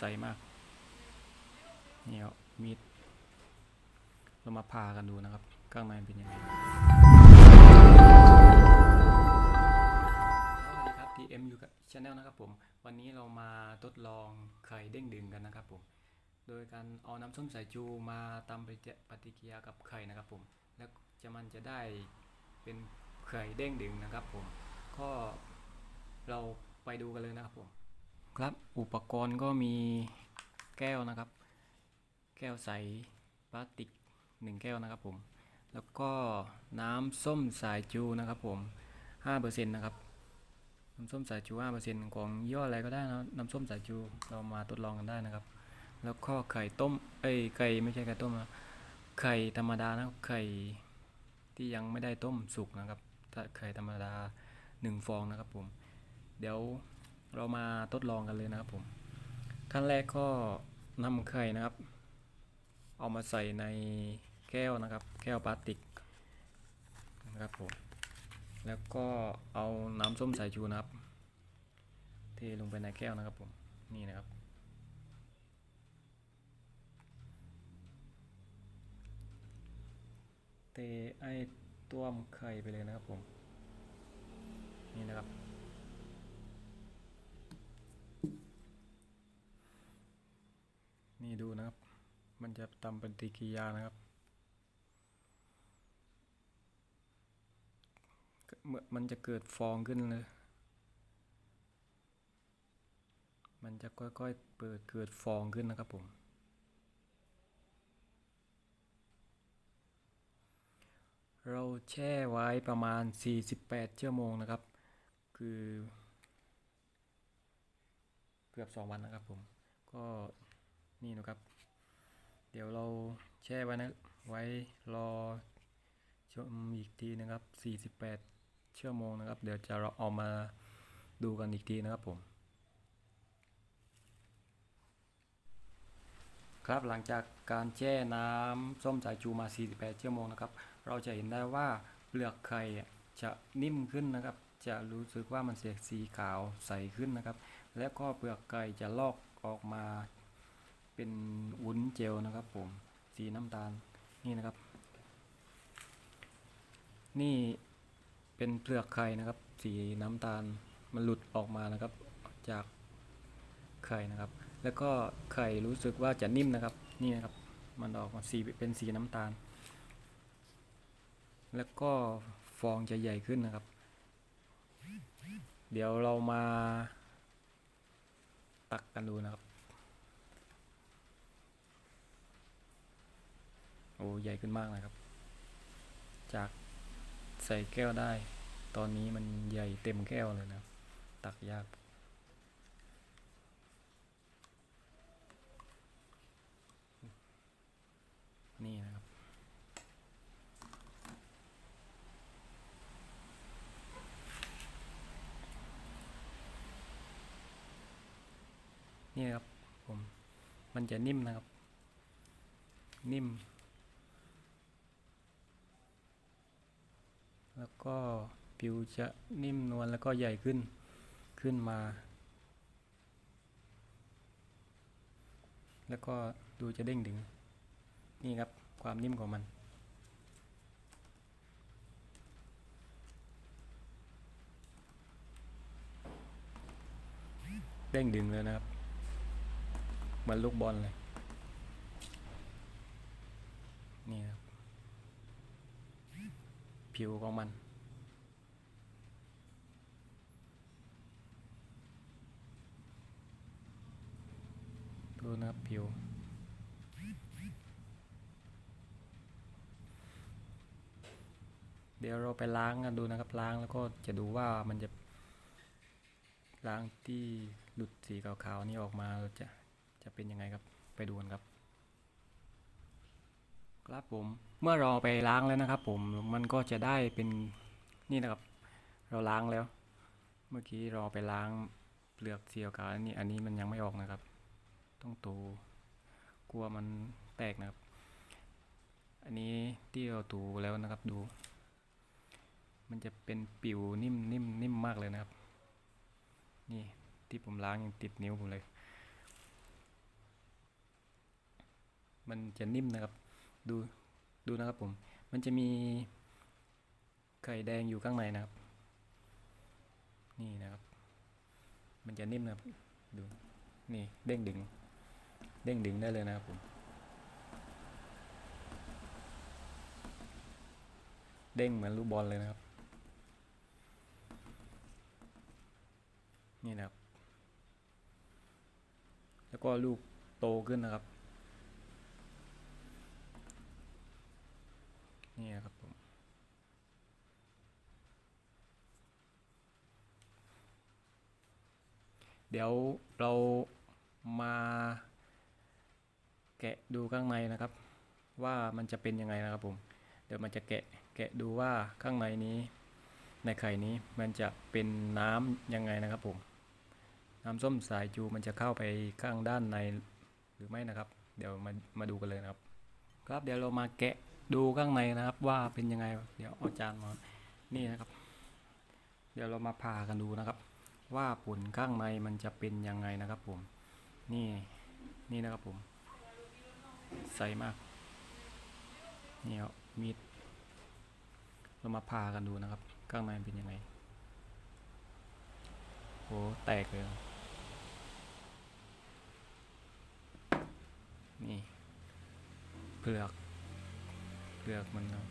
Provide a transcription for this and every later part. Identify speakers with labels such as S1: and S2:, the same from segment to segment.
S1: ใสมากนี่ครับมีดเรามาผ่ากันดูนะครับข้างในเป็นยังไงสวัสดีครับ TM อยู่กับช anel นะครับผม วันนี้เรามาทดลองไข่เด้งดึงกันนะครับผม โดยการเอาน้ำส้มสายชูมาตำปปฏิกิริยากับไข่นะครับผม แล้วจะมันจะได้เป็นไข่เด้งดึงนะครับผม ก็เราไปดูกันเลยนะครับผม ครับอุปกรณ์ก็มีแก้วนะครับ แก้วใสพลาสติกหนึ่งแก้วนะครับผมแล้วก็น้ำส้มสายชูนะครับผม5%นะครับน้ำส้มสายชู5%ของยี่ห้ออะไรก็ได้นะน้ำส้มสายชูเรามาทดลองกันได้นะครับ แล้วก็ไข่ต้มเอ้ยไข่ไม่ใช่ไข่ต้มนะไข่ธรรมดานะครับไข่ที่ยังไม่ได้ต้มสุกนะครับถ้าไข่ธรรมดาหนึ่งฟองนะครับผม เดี๋ยว เรามาทดลองกันเลยนะครับผมขั้นแรกก็นำไข่นะครับ เอามาใส่ในแก้วนะครับ แก้วพลาสติกนะครับผมแล้วก็เอาน้ำส้มสายชูนะครับเทลงไปในแก้วนะครับผมนี่นะครับ เทไอ้ต้วมไข่ไปเลยนะครับผมนี่นะครับ นี่ดูนะครับ มันจะทำปฏิกิริยานะครับเมื่อมันจะเกิดฟองขึ้นเลย มันจะค่อยๆเปิดเกิดฟองขึ้นนะครับผม เราแช่ไว้ประมาณ 48 ชั่วโมงนะครับ คือ เกือบ 2 วันนะครับผม ก็ นี่นะครับ เดี๋ยวเราแช่ไว้นะ ไว้รอชมอีกทีนะครับ 48 ชั่วโมงนะครับ เดี๋ยวจะเราเอามาดูกันอีกทีนะครับผม ครับหลังจากการแช่น้ำส้มสายชูมา 48 ชั่วโมงนะครับ เราจะเห็นได้ว่าเปลือกไข่จะนิ่มขึ้นนะครับ จะรู้สึกว่ามันเสียสีขาวใสขึ้นนะครับ และก็เปลือกไก่จะลอกออกมา เป็นวุ้นเจลนะครับผมสีน้ำตาลนี่นะครับ นี่เป็นเปลือกไข่นะครับ สีน้ำตาลมันหลุดออกมานะครับ จากไข่นะครับ แล้วก็ไข่รู้สึกว่าจะนิ่มนะครับ นี่นะครับ มันออกมาสีเป็นสีน้ำตาล แล้วก็ฟองจะใหญ่ขึ้นนะครับ เดี๋ยวเรามาตักกันดูนะครับ โอ้ใหญ่ขึ้นมากนะครับ จากใส่แก้วได้ ตอนนี้มันใหญ่เต็มแก้วเลยนะตักยาก นี่นะครับนี่ครับผมมันจะนิ่มนะครับ นิ่ม แล้วก็ผิวจะนิ่มนวลแล้วก็ใหญ่ขึ้นขึ้นมา แล้วก็ดูจะเด้งดึง นี่ครับความนิ่มของมันเด้งดึงเลยนะครับเหมือนลูกบอลเลย นี่ครับ ผิวของมัน ดูนะครับผิว เดี๋ยวเราไปล้างกันดูนะครับล้างแล้วก็จะดูว่ามันจะล้างที่หลุดสีขาวๆนี่ออกมาจะจะเป็นยังไงครับไปดูกันครับ ครับผมเมื่อเราไปล้างแล้วนะครับผมมันก็จะได้เป็นนี่นะครับ เราล้างแล้ว เมื่อกี้เราไปล้างเปลือกเสีขาวๆอันนี้อันนี้มันยังไม่ออกนะครับ ต้องตูกลัวมันแตกนะครับ อันนี้ที่เราตูแล้วนะครับดู มันจะเป็นปิวนิ่มนิ่มนิ่มมากเลยนะครับ นี่ที่ผมล้างยังติดนิ้วผมเลย มันจะนิ่มนะครับ ดูดูนะครับผม มันจะมีไข่แดงอยู่ข้างในนะครับ นี่นะครับ มันจะนิ่มนะครับดูนี่เด้งดึง เด้งดึงได้เลยนะครับผม เด้งเหมือนลูกบอลเลยนะครับ นี่นะครับ แล้วก็ลูกโตขึ้นนะครับ นี่ครับผมเดี๋ยวเรามาแกะดูข้างในนะครับ ว่ามันจะเป็นยังไงนะครับผมเดี๋ยวมันจะแกะแกะดูว่าข้างในนี้ ในไข่นี้มันจะเป็นน้ำยังไงนะครับผมน้ำส้มสายจูมันจะเข้าไปข้างด้านในหรือไม่นะครับ เดี๋ยวมามาดูกันเลยนะครับ ครับเดี๋ยวเรามาแกะ ดูข้างในนะครับว่าเป็นยังไง เดี๋ยวเอาจานมานี่นะครับ เดี๋ยวเรามาผ่ากันดูนะครับ ว่าผลข้างในมันจะเป็นยังไงนะครับผม นี่นี่นะครับผมใสมากนี่ครับมีดเรามาผ่ากันดูนะครับ ข้างในเป็นยังไงโอ้แตกเลยนี่เปลือก เปลือกมันนะ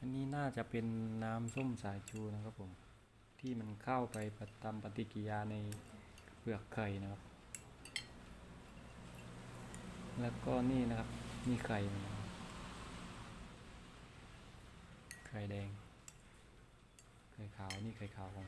S1: อันนี้น่าจะเป็นน้ำส้มสายชูนะครับผม ที่มันเข้าไปปฏิทำปฏิกิริยาในเปลือกไข่นะครับ แล้วก็นี่นะครับ นี่ไข่นะครับ ไข่แดง ไข่ขาว นี่ไข่ขาวของ